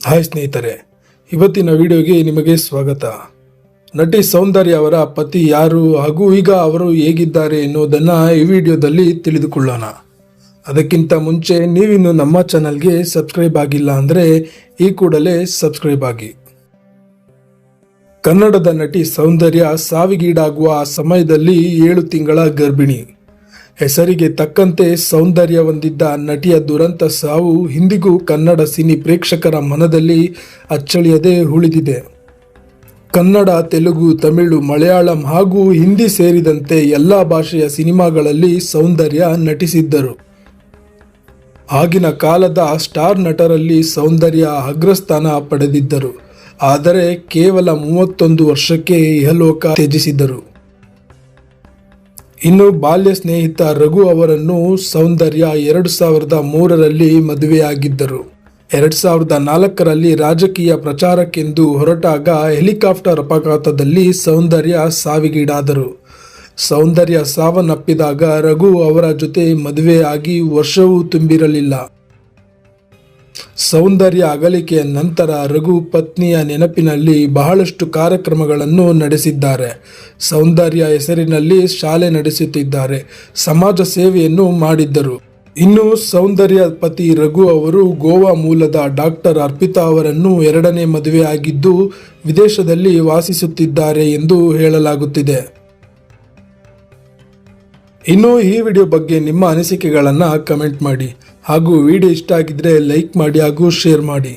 Hi ಸ್ನೇಹಿತರೆ, ಇವತ್ತಿನ ವಿಡಿಯೋಗೆ ನಿಮಗೆ ಸ್ವಾಗತ. ನಟಿ ಸೌಂದರ್ಯ ಅವರ ಪತಿ ಯಾರು ಹಾಗೂ ಈಗ ಅವರು ಹೇಗಿದ್ದಾರೆ ಎನ್ನುವುದನ್ನು ಈ ವಿಡಿಯೋದಲ್ಲಿ ತಿಳಿದುಕೊಳ್ಳೋಣ. ಅದಕ್ಕಿಂತ ಮುಂಚೆ ನೀವಿನ್ನು ನಮ್ಮ ಚಾನಲ್ಗೆ ಸಬ್ಸ್ಕ್ರೈಬ್ ಆಗಿಲ್ಲ ಅಂದರೆ ಈ ಕೂಡಲೇ ಸಬ್ಸ್ಕ್ರೈಬ್ ಆಗಿ. ಕನ್ನಡದ ನಟಿ ಸೌಂದರ್ಯ ಸಾವಿಗೀಡಾಗುವ ಸಮಯದಲ್ಲಿ ಏಳು ತಿಂಗಳ ಗರ್ಭಿಣಿ. ಹೆಸರಿಗೆ ತಕ್ಕಂತೆ ಸೌಂದರ್ಯ ಹೊಂದಿದ್ದ ನಟಿಯ ದುರಂತ ಸಾವು ಇಂದಿಗೂ ಕನ್ನಡ ಸಿನಿ ಪ್ರೇಕ್ಷಕರ ಮನದಲ್ಲಿ ಅಚ್ಚಳಿಯದೆ ಉಳಿದಿದೆ. ಕನ್ನಡ, ತೆಲುಗು, ತಮಿಳು, ಮಲಯಾಳಂ ಹಾಗೂ ಹಿಂದಿ ಸೇರಿದಂತೆ ಎಲ್ಲ ಭಾಷೆಯ ಸಿನಿಮಾಗಳಲ್ಲಿ ಸೌಂದರ್ಯ ನಟಿಸಿದ್ದರು. ಆಗಿನ ಕಾಲದ ಸ್ಟಾರ್ ನಟರಲ್ಲಿ ಸೌಂದರ್ಯ ಅಗ್ರಸ್ಥಾನ ಪಡೆದಿದ್ದರು. ಆದರೆ ಕೇವಲ ಮೂವತ್ತೊಂದು ವರ್ಷಕ್ಕೆ ಇಹಲೋಕ ತ್ಯಜಿಸಿದರು ಇನ್ನು ಬಾಲ್ಯ ಸ್ನೇಹಿತ ರಘು ಅವರನ್ನು ಸೌಂದರ್ಯ ಎರಡು ಸಾವಿರದ ಮೂರರಲ್ಲಿ ಮದುವೆಯಾಗಿದ್ದರು. ಎರಡು ಸಾವಿರದ ನಾಲ್ಕರಲ್ಲಿ ರಾಜಕೀಯ ಪ್ರಚಾರಕ್ಕೆಂದು ಹೊರಟಾಗ ಹೆಲಿಕಾಪ್ಟರ್ ಅಪಘಾತದಲ್ಲಿ ಸೌಂದರ್ಯ ಸಾವಿಗೀಡಾದರು. ಸೌಂದರ್ಯ ಸಾವನ್ನಪ್ಪಿದಾಗ ರಘು ಅವರ ಜೊತೆ ಮದುವೆಯಾಗಿ ವರ್ಷವೂ ತುಂಬಿರಲಿಲ್ಲ. ಸೌಂದರ್ಯ ಅಗಲಿಕೆಯ ನಂತರ ರಘು ಪತ್ನಿಯ ನೆನಪಿನಲ್ಲಿ ಬಹಳಷ್ಟು ಕಾರ್ಯಕ್ರಮಗಳನ್ನು ನಡೆಸಿದ್ದಾರೆ. ಸೌಂದರ್ಯ ಹೆಸರಿನಲ್ಲಿ ಶಾಲೆ ನಡೆಸುತ್ತಿದ್ದಾರೆ. ಸಮಾಜ ಸೇವೆಯನ್ನು ಮಾಡಿದ್ದರು. ಇನ್ನು ಸೌಂದರ್ಯ ಪತಿ ರಘು ಅವರು ಗೋವಾ ಮೂಲದ ಡಾಕ್ಟರ್ ಅರ್ಪಿತಾ ಅವರನ್ನು ಎರಡನೇ ಮದುವೆಯಾಗಿದ್ದು ವಿದೇಶದಲ್ಲಿ ವಾಸಿಸುತ್ತಿದ್ದಾರೆ ಎಂದು ಹೇಳಲಾಗುತ್ತಿದೆ. ಇನ್ನು ಈ ವಿಡಿಯೋ ಬಗ್ಗೆ ನಿಮ್ಮ ಅನಿಸಿಕೆಗಳನ್ನು ಕಮೆಂಟ್ ಮಾಡಿ. ಹಾಗೂ ವಿಡಿಯೋ ಇಷ್ಟ ಆಗಿದ್ರೆ ಲೈಕ್ ಮಾಡಿ ಹಾಗೂ ಶೇರ್ ಮಾಡಿ.